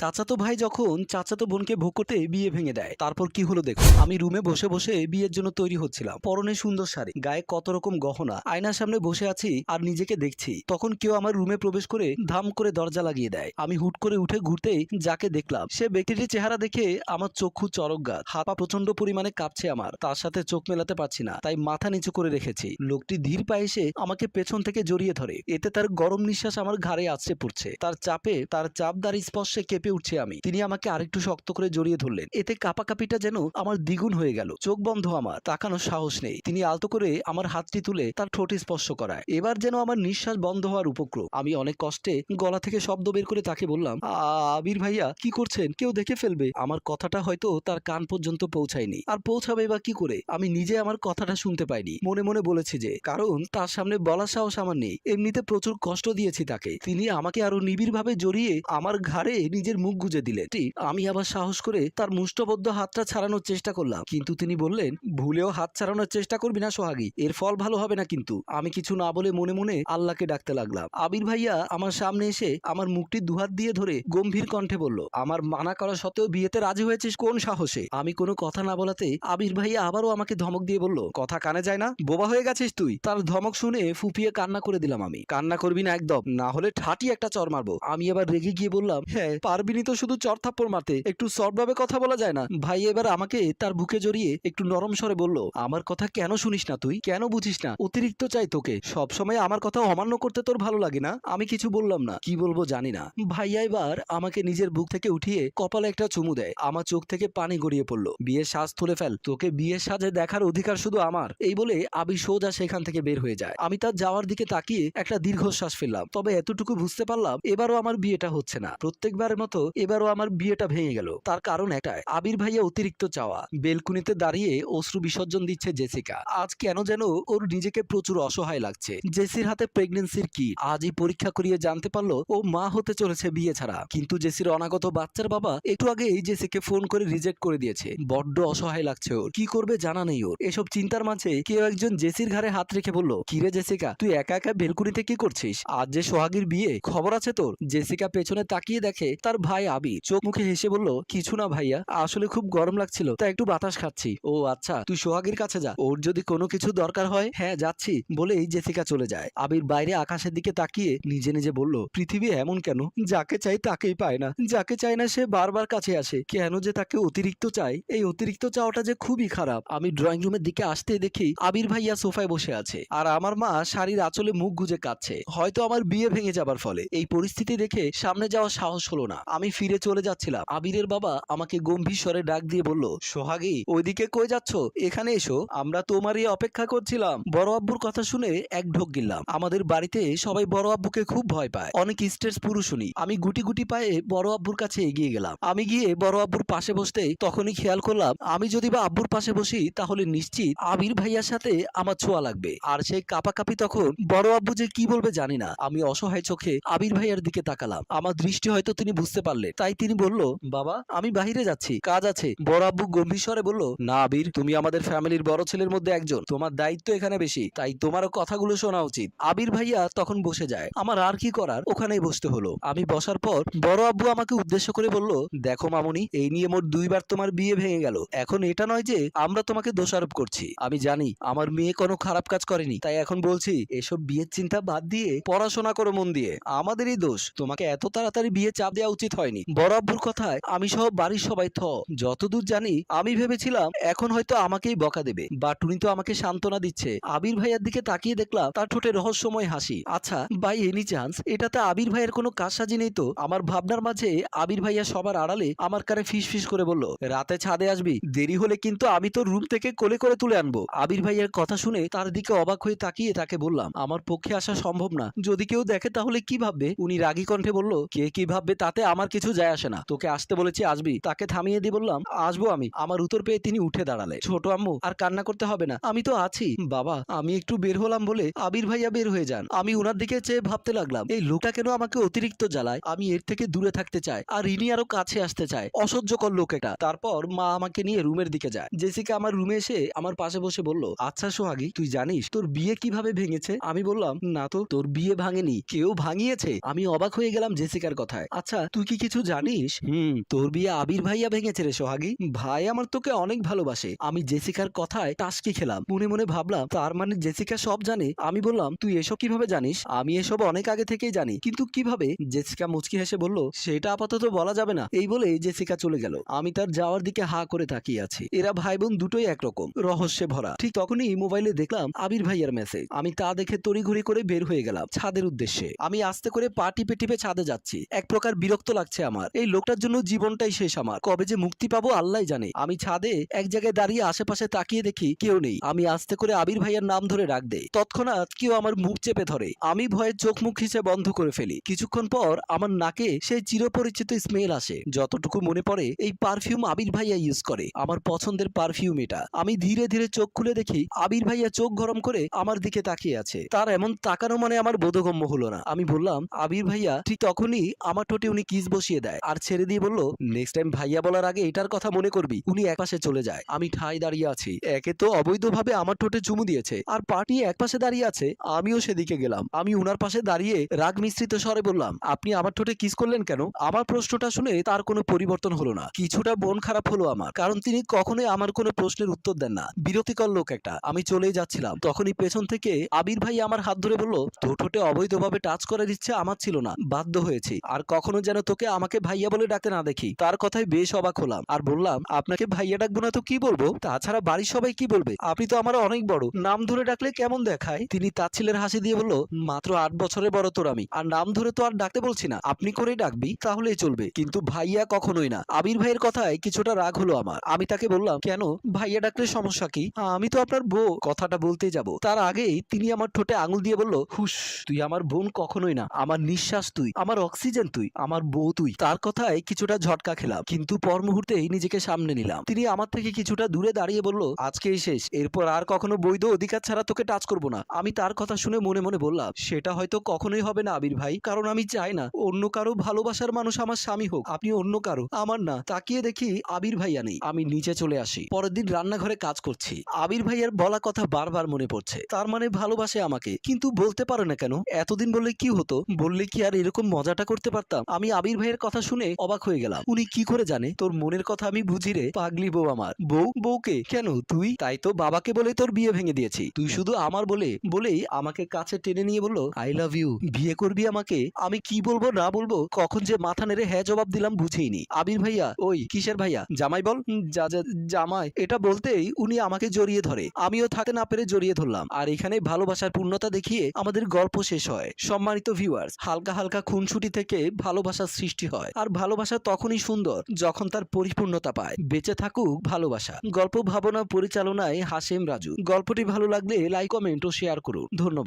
চাচাতো ভাই যখন চাচাতো বোনকে ভোগ করতে বিয়ে ভেঙে দেয়, তারপর কি হলো দেখো? আমি রুমে বসে বসে বিয়ের জন্য তৈরি হচ্ছিলাম। পরনে সুন্দর শাড়ি, গায়ে কত রকম গহনা, আয়নার সামনে বসে আছি আর নিজেকে দেখছি। তখন কেউ আমার রুমে প্রবেশ করে ধাম করে দরজা লাগিয়ে দেয়। আমি হুট করে উঠে ঘুরতেই যাকে দেখলাম, সে ব্যক্তিটির চেহারা দেখে আমার চক্ষু চরক গাছ হাত পা প্রচণ্ড পরিমাণে কাঁপছে আমার, তার সাথে চোখ মেলাতে পারছি না, তাই মাথা নিচু করে রেখেছি। লোকটি ধীর পায়ে এসে আমাকে পেছন থেকে জড়িয়ে ধরে। এতে তার গরম নিঃশ্বাস আমার ঘাড়ে আছড়ে পড়ছে। তার চাপে তার চাপ চাপদার স্পর্শে কেঁপে উঠছে আমি। তিনি আমাকে আরেকটু শক্ত করে জড়িয়ে ধরলেন। এতে কাপাকাপিটা যেন আমার দ্বিগুণ হয়ে গেল। চোখ বন্ধ আমার, তাকানোর সাহস নেই। তিনি আলতো করে আমার হাতটি তুলে তার ঠোঁটে স্পর্শ করায়। এবার যেন আমার নিঃশ্বাস বন্ধ হওয়ার উপক্রম। আমি অনেক কষ্টে গলা থেকে শব্দ বের করে তাকে বললাম আবির ভাইয়া, কি করছেন? কেউ দেখে ফেলবে। আমার কথাটা হয়তো তার কান পর্যন্ত পৌঁছায়নি। আর পৌঁছাবে বা কি করে? আমি নিজে আমার কথাটা শুনতে পাইনি। মনে মনে বলেছি যে, কারণ তার সামনে বলার সাহস আমার নেই। এমনিতে প্রচুর কষ্ট দিয়েছি তাকে। তিনি আমাকে আরও নিবিড় ভাবে জড়িয়ে আমার ঘাড়ে নিজের মুখ গুজে দিলেন। আমি আবার সাহস করে তার মুষ্টবদ্ধ হাতটা ছাড়ানোর চেষ্টা করলাম। কিন্তু তিনি বললেন, ভুলেও হাত ছাড়ানোর চেষ্টা করবি না সোহাগী। এর ফল ভালো হবে না কিন্তু। আমি কিছু না বলে মনে মনে আল্লাহকে ডাকতে লাগলাম। আবির ভাইয়া আমার সামনে এসে আমার মুখটি দুহাত দিয়ে ধরে গম্ভীর কণ্ঠে বলল, আমার মানা করা সত্ত্বেও বিয়েতে রাজি হয়েছিস কোন সাহসে? আমি কোনো কথা না বলাতে আবির ভাইয়া আবারও আমাকে ধমক দিয়ে বলল, কথা কানে যায় না, বোবা হয়ে গেছিস তুই। তার ধমক শুনে ফুপিয়ে কান্না করে দিলাম আমি। কান্না করবি না একদম, না হলে ঠাটি একটা চর মারবো। আমি আবার রেগে গিয়ে বললাম হ্যাঁ পারবিনি তো শুধু চর থাপ্পড় মারতে। একটু সফট ভাবে কথা বলা যায় না। ভাই এবার আমাকে তার বুকে জড়িয়ে একটু নরম স্বরে বলল, আমার কথা কেন শুনিস না তুই? কেন বুঝিস না? অতিরিক্ত চাই তোকে। সব সময় আমার কথা অমান্য করতে তোর ভালো লাগে না? আমি কিছু বললাম না। কি বলব জানি না। ভাইয়া এবার আমাকে নিজের বুক থেকে উঠিয়ে কপালে একটা চুমু দেয়। আমার চোখ থেকে পানি গড়িয়ে পড়ল। বিয়ের শ্বাস তুলে ফেল। তোকে বিয়ের সাজে দেখার অধিকার শুধু আমার। এই বলে আবি সোজা সেখান থেকে বের হয়ে যায়। আমি তার যাওয়ার দিকে তাকিয়ে একটা দীর্ঘশ্বাস ফেললাম। তবে এতটুকু বুঝতে পারলাম, এবারও আমার বিয়েটা হচ্ছে না। প্রত্যেকবারের মতো এবারও আমার বিয়েটা ভেঙে গেল। তার কারণ একটাই, আবির ভাইয়া অতিরিক্ত চাওয়া। বেলকুনিতে দাঁড়িয়ে অশ্রু বিসর্জন দিচ্ছে জেসিকা। আজ কেন যেন ওর নিজেকে প্রচুর অসহায় লাগছে। জেসির হাতে প্রেগনেন্সির কি আজই পরীক্ষা করিয়ে জানতে পারল ও মা হতে চলেছে বিয়ে ছাড়া। কিন্তু জেসির অনাগত বাচ্চার বাবা একটু আগেই জেসিকে ফোন করে রিজেক্ট করে দিয়েছে। বড্ড অসহায় লাগছে ওর। কি করবে জানা নেই ওর। এসব চিন্তার মাঝে কেউ একজন জেসির ঘাড়ে হাত রেখে বলল, কিরে জেসিকা, তুই একা একা বেলকুনিতে কি করছিস? আজ যে সোহাগীর বিয়ে, খবর আছে তোর? জেসিকা পেছনে তাকিয়ে দেখে তার ভাই আবি চোখ মুখে হেসে বলল, কিছু না ভাইয়া, আসলে খুব গরম লাগছিল, তা একটু বাতাস খাচ্ছি। ও আচ্ছা তুই সোহাগীর কাছে যা, ওর যদি কোনো কিছু দরকার হয়? হ্যাঁ যাচ্ছি। বলেই জেসিকা চলে যায়। আবির বাইরে আকাশের দিকে তাকিয়ে নিজে নিজে বলল, পৃথিবী এমন কেন? যাকে চাই তাকেই পায় না, যাকে চায় না সে বারবার কাছে আসে। কেন যে তাকে অতিরিক্ত চাই এই অতিরিক্ত চাওয়াটা যে খুবই খারাপ। আমি ড্রয়িং রুমের দিকে আসতে দেখি আবির ভাইয়া সোফায় বসে আছে, আর আমার মা শাড়ির আঁচলে মুখ গুজে কাচ্ছে হয়তো আমার বিয়ে ভেঙে যাবার ফলে। এই পরিস্থিতি দেখে সামনে যাওয়ার সাহস হলো না। আমি ফিরে চলে যাচ্ছিলাম। আবিরের বাবা আমাকে গম্ভীর স্বরে ডাক দিয়ে বলল, সোহাগী, ওইদিকে কই যাচ্ছ? এখানে এসো। আমরা তোমারই অপেক্ষা করছিলাম। বড় আব্বুর কথা শুনে এক ঢোক গিলাম আমাদের বাড়িতে সবাই বড় আব্বুকে খুব ভয় পায়। অনেক স্টেজ পুরুষ আমি গুটি গুটি পায়ে বড় আব্বুর কাছে এগিয়ে গেলাম। আমি গিয়ে বড় আব্বুর পাশে বসতেই তখনই খেয়াল করলাম, আমি যদি বা আব্বুর পাশে বসি, তাহলে নিশ্চিত আবির ভাইয়ার সাথে আমার ছোঁয়া লাগবে। আর সেই কাপাকাপি তখন বড় আব্বু যে কি বলবে জানি না। আমি অসহায় চোখে আবির ভাইয়ার দিকে তাকালাম। আমার দৃষ্টি হয়তো তিনি বুঝতে পারলেন তাই তিনি বলল, বাবা, আমি বাহিরে যাচ্ছি, কাজ আছে। বড় আব্বু গম্ভীর স্বরে বলল, না আবির তুমি আমাদের ফ্যামিলির বড় ছেলের মধ্যে একজন। তোমার দায়িত্ব এখানে বেশি, তাই তোমারও কথাগুলো শোনা উচিত। আবির ভাইয়া তখন বসে যায়। আমার আর কি করার? ওখানেই বসতে হলো। আমি বসার পর বড় আব্বু আমাকে উদ্দেশ্য করে বলল, দেখো মামুনি, এই নিয়ে মোট দুইবার তোমার বিয়ে ভেঙে গেল। এখন এটা নয় যে, আমরা তোমাকে দোষারোপ করছি। আমি জানি, আমার মেয়ে কোনো খারাপ কাজ করেনি। তাই এখন বলছি, এসব বিয়ের চিন্তা বাদ দিয়ে পড়াশোনা করো মন দিয়ে। আমাদেরই দোষ। তোমাকে এত তাড়াতাড়ি বিয়ে চাপ দেওয়া উচিত হয়নি। বড় আব্বুর কথায় আমি সহ বাড়ির সবাই থ। যতদূর জানি, আমি ভেবেছিলাম, এখন হয়তো আমাকেই বকা দেবে। বা টুনি তো আমাকে সান্ত্বনা দিচ্ছে। আবির ভাইয়ের দিকে তাকিয়ে দেখলাম, তার ঠোঁটে রহস্যময় হাসি। আচ্ছা বাই এনি চান্স এটাতে আবির ভাইয়ের কোনো কাজ সাজি নেই তো? আমার ভাবনার মাঝে আবির ভাইয়া সবার আড়ালে আমার কানে ফিস ফিস করে বলল, রাতে ছাদে আসবি। দেরি হলে কিন্তু আমি তোর রুম থেকে কোলে করে তুলে আনব। আবির ভাইয়ের কথা শুনে তার দিকে অবাক হয়ে তাকিয়ে তাকে বললাম, আমার পক্ষে আসা সম্ভব না। যদি কেউ দেখে তাহলে কি ভাববে? উনি রাগী কণ্ঠে বলল, কে কি ভাববে তাতে আমার কিছু যায় আসে না। তোকে আসতে বলেছি, আসবি? তাকে থামিয়ে দিয়ে বললাম, আসব আমি। আমার উত্তর পেয়ে তিনি উঠে দাঁড়ালে। ছোট আম্মু, আর কান্না করতে হবে না। আমি তো আছি। বাবা, আমি একটু বের হলাম বলে আবির ভাইয়া বের হয়ে যান। আমি ওনার দিকে চেয়ে ভাবতে লাগলাম, এই লোকটা কেন আমাকে অতিরিক্ত জ্বালায়? আমি এর থেকে দূরে থাকতে চাই, আর ইনি আরও কাছে আসতে চায়। অসহ্যকর লোক এটা। তারপর মা আমাকে নিয়ে রুমের দিকে যায়। জেসিকা আমার রুমে এসে আমার পাশে বসে বলল আচ্ছা সোহাগী, তুই জানিস তোর বিয়ে কীভাবে ভেঙেছে? আমি বললাম, না তো, তোর বিয়ে ভাঙেনি, কেউ ভাঙিয়েছে? আমি অবাক হয়ে গেলাম জেসিকার কথায়। আচ্ছা তুই কি কিছু জানিস? হুম। তোর বিয়ে আবির ভাইয়া ভেঙেছে রে সোহাগী। ভাই আমার তোকে অনেক ভালোবাসে। আমি জেসিকার কথায় টাসকি খেলাম। মনে মনে ভাবলাম তার মানে জেসিকা সব জানে। আমি বললাম তুই এসব কীভাবে জানিস? আমি এসব অনেক আগে থেকেই জানি। কিন্তু কীভাবে? জেসিকা মুচকি হেসে বলল সেটা আপাতত বলা যাবে না। এই বলে জেসিকা চলে গেল। আমি তার যাওয়ার দিকে হা করে তাকিয়ে আছি। এরা ভাই বোন দুটোই একরকম রহস্যে ভরা। ঠিক তখনই মোবাইলে দেখলাম আবির ভাইয়ার মেসেজ আমি তা দেখে তড়িঘড়ি করে বের হয়ে গেলাম ছাদের উদ্দেশ্যে। আমি আস্তে করে পা টিপে টিপে ছাদে যাচ্ছি। এক প্রকার বিরক্ত লাগছে আমার। এই লোকটার জন্য জীবনটাই শেষ আমার। কবে যে মুক্তি পাবো আল্লাহ জানে। আমি ছাদে এক জায়গায় দাঁড়িয়ে আশেপাশে তাকিয়ে দেখি কেউ নেই। আমি আস্তে করে আবির ভাইয়ার নাম ধরে ডাক দেই। তৎক্ষণাৎ কেউ আমার মুখ চেপে ধরে। আমি ভয়ে চোখ মুখ খিচে বন্ধ করে ফেলি। কিছুক্ষণ পর আমার নাকে সেই চিরপরিচিত স্মেল আসে। যতটুকু মনে পড়ে, এই পারফিউম আবির ভাইয়া ইউজ করে। আমার পছন্দের পারফিউম এটা। আমি ধীরে ধীরে চোখ খুলে দেখি আবির ভাইয়া চোখ গরম করে আমার দিকে তাকিয়ে আছে। তার এমন তাকানো মানে আমার বোধগম্য হলো না। আমি বললাম, আবির ভাইয়া, ঠিক তখনই আমার ঠোঁটে উনি কিস বসিয়ে দেয়। আর ছেড়ে দিয়ে বলল নেক্সট টাইম ভাইয়া বলার আগে এটার কথা মনে করবি। উনি একপাশে চলে যায়। আমি ঠাই দাঁড়িয়ে আছি। একে তো অবৈধভাবে আমার ঠোঁটে চুমু দিয়েছে। আর পার্টি একপাশে দাঁড়িয়ে আছে। আমিও সেদিকে গেলাম। আমি উনার পাশে দাঁড়িয়ে রাগ মিশ্রিত স্বরে বললাম, আপনি আমার ঠোঁটে কিস করলেন কেন? আমার প্রশ্নটা শুনে তার কোনো পরিবর্তন হলো না। কিছুটা মন খারাপ হলো আমার। কারণ তিনি কখনোই আমার কোনো প্রশ্নের উত্তর দেন না। বিরক্তিকর লোক একটা। আমি চলেই যাচ্ছিলাম। তখনই পেছন থেকে আবির ভাই আমার হাত ধরে বলল, তোর ঠোঁটে অবৈধভাবে টাচ করার ইচ্ছে আমার ছিল না। বাধ্য হয়েছি। আর কখনো যেন তোকে আমাকে ভাইয়া বলে ডাকতে না দেখি। তার কথায় বেশ অবাক হলাম। আর বললাম, আপনাকে ভাইয়া ডাকবো না তো কি বলব? তাছাড়া বাড়ির সবাই কি বলবে? আপনি তো আমার অনেক বড়। নাম ধরে ডাকলে কেমন দেখায়? তিনি তার ছেলের হাসি দিয়ে বলল, মাত্র আট বছরের বড় তোর আমি। আর নাম ধরে তো আর ডাকতে বলছি না। আপনি করেই ডাকবি, তাহলেই চলবে। কিন্তু ভাইয়া কখনোই না। আবির ভাইয়ের কথায় কিছুটা রাগ হলো আমার। আমি তাকে বললাম, কেন? ভাইয়া ডাকলে সমস্যা কি? আমি তো আপনার বউ। কথাটা বলতেই যাব। তার আগেই তিনি আমার ঠোঁটে আঙুল দিয়ে বলল হুস তুই আমার বোন কখনোই না। আমার নিঃশ্বাস তুই। আমার অক্সিজেন তুই। আমার বউ তুই। তার কথায় কিছুটা ঝটকা খেলাম, কিন্তু পর মুহূর্তেই নিজেকে সামনে নিলাম। তিনি আমার থেকে কিছুটা দূরে দাঁড়িয়ে বলল, আজকেই শেষ, এরপর আর কখনো বৈধ অধিকার ছাড়া তোকে টাচ করব না। আমি তার কথা শুনে মনে মনে বললাম, সেটা হয়তো কখনোই হবে না আবির ভাই, কারণ আমি চাই না অন্য কারও ভালোবাসার মানুষ আমার স্বামী হোক, আপনি অন্য কারও, আমার না। তাকিয়ে দেখি আবির ভাইয়া নেই, আমি নিচে চলে আসি। পরের দিন রান্নাঘরে কাজ করছি। আবির ভাইয়ার বলা কথা বারবার মনে পড়ছে, তার মানে ভালোবাসে আমাকে, কিন্তু বলতে পারে না কেন? এতদিন বললে কি হতো? বললে কি আর এরকম মজাটা করতে পারতাম? আমি আবির ভাইয়ের কথা শুনে অবাক হয়ে গেলাম। উনি কি করে জানে? তোর মনের কথা আমি বুঝি রে, পাগলি বউ আমার। বউ? বউকে? কেন? তুই? তাই তো বাবাকে বলে তোর বিয়ে ভেঙে দিয়েছি। তুই শুধু আমার বলে, বলেই আমাকে কাছে টেনে নিয়ে বলল, আই লাভ ইউ। বিয়ে করবি আমাকে? আমি কি বলব, না বলব? কখন যে মাথা নেড়ে হ্যাঁ জবাব দিলাম বুঝেইনি। আবির ভাইয়া, ওই কিসের ভাইয়া? জামাই বল? যা জামাই। এটা বলতেই উনি আমাকে জড়িয়ে ধরে। আমিও থাকতে না পেরে জড়িয়ে ধরলাম। আর এখানে ভালোবাসার পূর্ণতা দেখিয়ে আমাদের গল্প শেষ হয়। সম্মানিত ভিউয়ার্স হালকা হালকা খুনসুটি থেকে ভালোবাসার সৃষ্টি হয়। আর ভালোবাসা তখনই সুন্দর যখন তার পরিপূর্ণতা পায়। বেঁচে থাকুক ভালোবাসা। গল্প, ভাবনা, পরিচালনায় হাসেম রাজু। গল্পটি ভালো লাগলে লাইক কমেন্ট ও শেয়ার করুন। ধন্যবাদ।